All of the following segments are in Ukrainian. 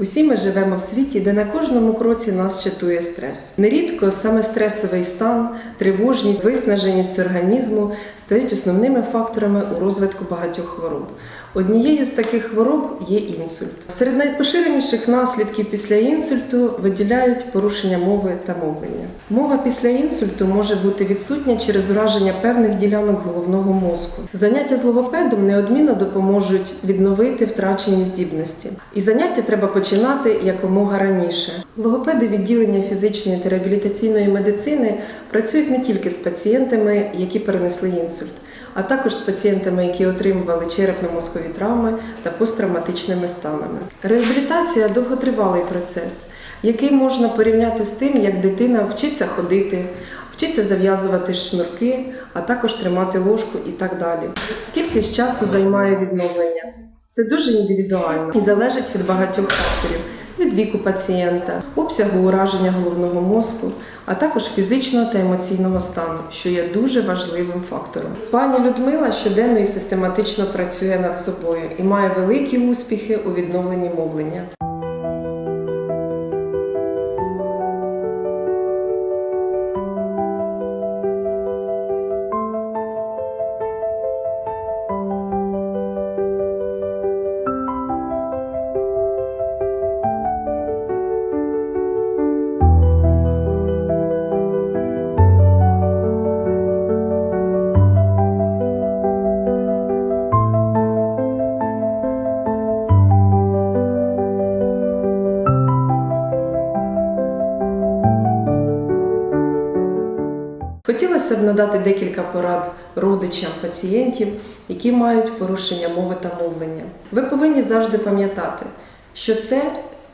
Усі ми живемо в світі, де на кожному кроці нас чатує стрес. Нерідко саме стресовий стан, тривожність, виснаженість організму стають основними факторами у розвитку багатьох хвороб. Однією з таких хвороб є інсульт. Серед найпоширеніших наслідків після інсульту виділяють порушення мови та мовлення. Мова після інсульту може бути відсутня через ураження певних ділянок головного мозку. Заняття з логопедом неодмінно допоможуть відновити втрачені здібності. І заняття треба починати якомога раніше. Логопеди відділення фізичної та реабілітаційної медицини працюють не тільки з пацієнтами, які перенесли інсульт а також з пацієнтами, які отримували черепно-мозкові травми та посттравматичними станами. Реабілітація довготривалий процес, який можна порівняти з тим, як дитина вчиться ходити, вчиться зав'язувати шнурки, а також тримати ложку і так далі. Скільки ж часу займає відновлення? Це дуже індивідуально і залежить від багатьох факторів. Від віку пацієнта, обсягу ураження головного мозку, а також фізичного та емоційного стану, що є дуже важливим фактором. Пані Людмила щоденно і систематично працює над собою і має великі успіхи у відновленні мовлення. Хотілося б надати декілька порад родичам пацієнтів, які мають порушення мови та мовлення. Ви повинні завжди пам'ятати, що це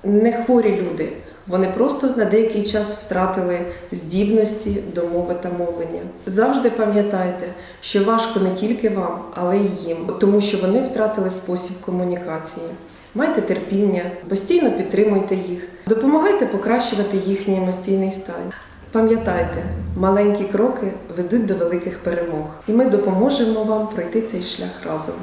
не хворі люди. Вони просто на деякий час втратили здібності до мови та мовлення. Завжди пам'ятайте, що важко не тільки вам, але й їм, тому що вони втратили спосіб комунікації. Майте терпіння, постійно підтримуйте їх, допомагайте покращувати їхній емоційний стан. Пам'ятайте, маленькі кроки ведуть до великих перемог, і ми допоможемо вам пройти цей шлях разом.